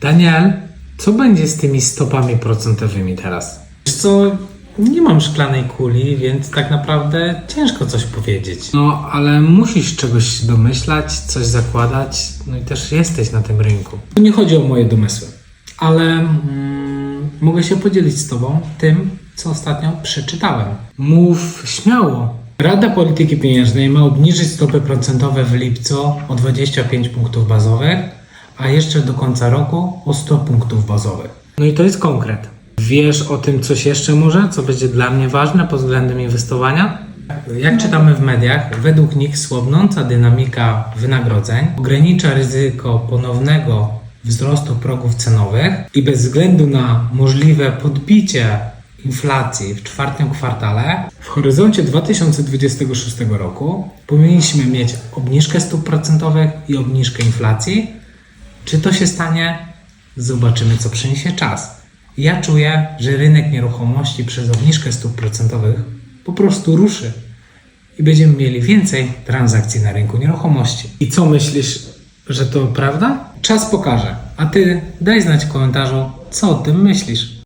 Daniel, co będzie z tymi stopami procentowymi teraz? Wiesz co, nie mam szklanej kuli, więc tak naprawdę ciężko coś powiedzieć. No, ale musisz czegoś domyślać, coś zakładać, no i też jesteś na tym rynku. Tu nie chodzi o moje domysły, ale mm, mogę się podzielić z Tobą tym, co ostatnio przeczytałem. Mów śmiało. Rada Polityki Pieniężnej ma obniżyć stopy procentowe w lipcu o 25 punktów bazowych, a jeszcze do końca roku o 100 punktów bazowych. No i to jest konkret. Wiesz o tym coś jeszcze może, co będzie dla mnie ważne pod względem inwestowania? Jak czytamy w mediach, według nich słabnąca dynamika wynagrodzeń ogranicza ryzyko ponownego wzrostu progów cenowych i bez względu na możliwe podbicie inflacji w czwartym kwartale, w horyzoncie 2026 roku powinniśmy mieć obniżkę stóp procentowych i obniżkę inflacji. Czy to się stanie? Zobaczymy, co przyniesie czas. Ja czuję, że rynek nieruchomości przez obniżkę stóp procentowych po prostu ruszy i będziemy mieli więcej transakcji na rynku nieruchomości. I co myślisz, że to prawda? Czas pokaże, a ty daj znać w komentarzu, co o tym myślisz.